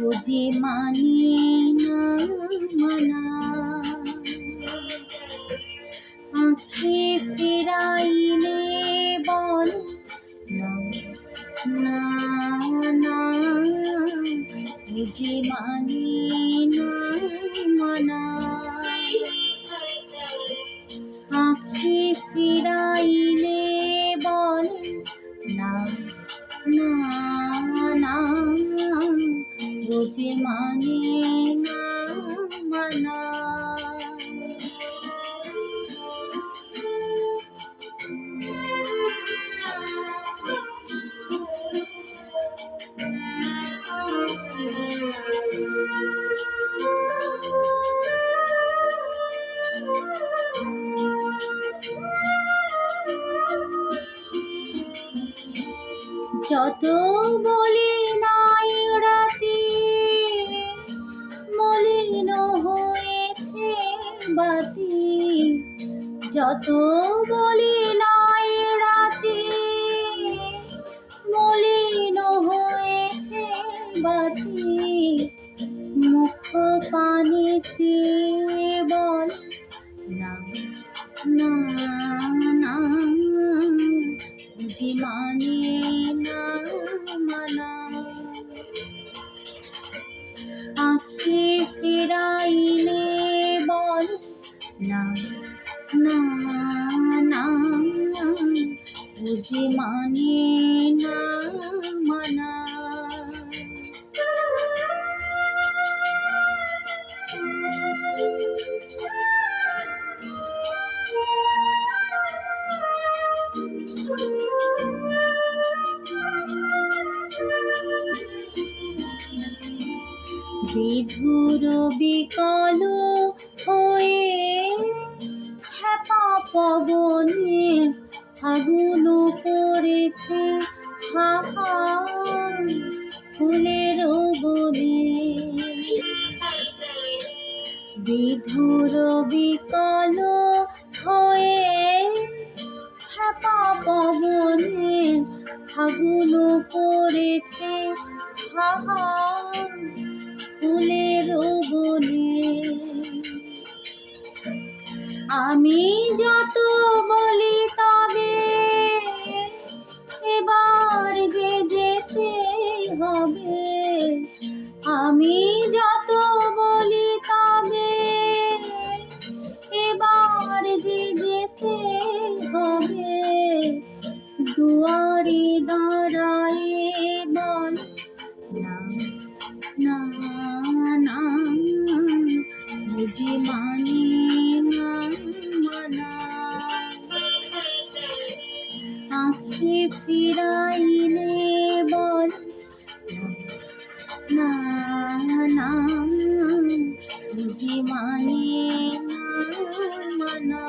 ও যে মানে না মানা। আঁখে ফেরাইলে বল না না না ও মানে মানে না মানা। যত বলি যত বলি নাই রাতে, মলিন হয়েছে বাতি, মুখ পানি চেয়ে বল না না না বুঝি মানে বুঝি মানে না মানা বিধুর বিকল হয়ে হ্যাপা পবনে ফাগুন হাহা ফুলের বনে। বিধুর বিকল হয়ে হ্যাপা পবনে ফাগুন করেছে হাহা ফুলের বনে। আমি যত হবে আমি যত বলি তবে এবার যে যেতে হবে দুয়ারি দাঁড় আমি মানা।